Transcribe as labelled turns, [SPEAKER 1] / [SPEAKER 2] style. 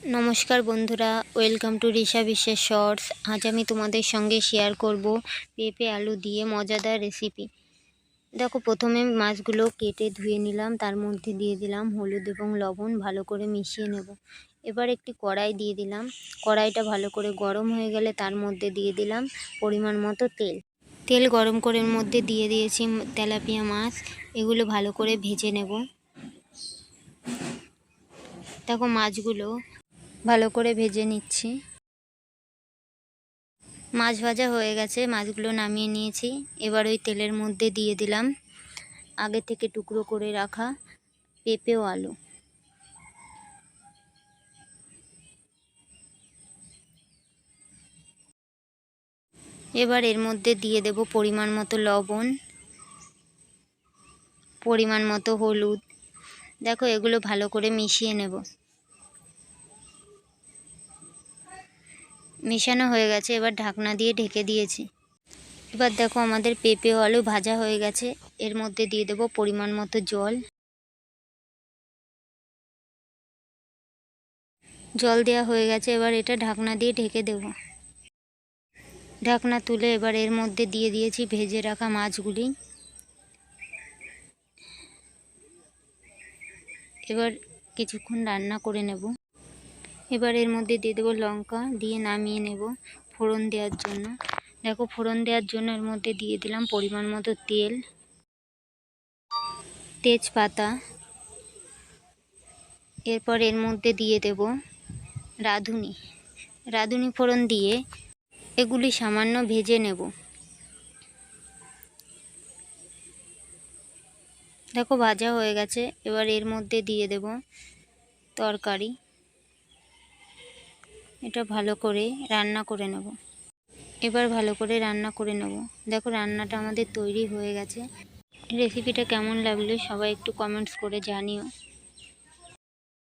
[SPEAKER 1] নমস্কার বন্ধুরা, welcome to Risha বিশ্বের শর্টস। আজ আমি তোমাদের সঙ্গে শেয়ার করব পেঁপে আলু দিয়ে মজাদার রেসিপি দেখো, প্রথমে মাছগুলো কেটে ধুয়ে নিলাম, তার মধ্যে দিয়ে দিলাম হলুদ এবং লবণ, ভালো করে মিশিয়ে নেব। এবার একটি কড়াই দিয়ে দিলাম। কড়াইটা ভালো করে গরম হয়ে গেলে তার মধ্যে দিয়ে দিলাম পরিমাণ মতো তেল। তেল গরম করে মধ্যে দিয়ে দিয়েছি তেলাপিয়া মাছ, এগুলো ভালো করে ভেজে নেব। দেখো, মাছগুলো ভালো করে ভেজে নিচ্ছি। মাছ ভাজা হয়ে গেছে, মাছগুলো নামিয়ে নিয়েছি। এবার ওই তেলের মধ্যে দিয়ে দিলাম আগে থেকে টুকরো করে রাখা পেঁপে ও আলু। এবার এর মধ্যে দিয়ে দেব পরিমাণ মতো লবণ, পরিমাণ মতো হলুদ। দেখো এগুলো ভালো করে মিশিয়ে নেব। মেশানো হয়ে গেছে, এবার ঢাকনা দিয়ে ঢেকে দিয়েছি। এবার দেখো আমাদের পেঁপে আলু ভাজা হয়ে গেছে, এর মধ্যে দিয়ে দেব পরিমাণ মতো জল। জল দেওয়া হয়ে গেছে, এবার এটা ঢাকনা দিয়ে ঢেকে দেব। ঢাকনা তুলে এবার এর মধ্যে দিয়ে দিয়েছি ভেজে রাখা মাছগুলি। এবার কিছুক্ষণ রান্না করে নেব। এবার এর মধ্যে দিয়ে দেবো লঙ্কা, দিয়ে নামিয়ে নেব ফোড়ন দেওয়ার জন্য। দেখো, ফোড়ন দেওয়ার জন্য এর মধ্যে দিয়ে দিলাম পরিমাণ মতো তেল, তেজপাতা। এরপর এর মধ্যে দিয়ে দেব রাঁধুনি। রাঁধুনি ফোড়ন দিয়ে এগুলি সামান্য ভেজে নেব। দেখো, ভাজা হয়ে গেছে। এবার এর মধ্যে দিয়ে দেব তরকারি। এটা ভালো করে রান্না করে নেব। এবার ভালো করে রান্না করে নেব। দেখো রান্নাটা আমাদের তৈরি হয়ে গেছে। রেসিপিটা কেমন লাগল সবাই একটু কমেন্টস করে জানিও।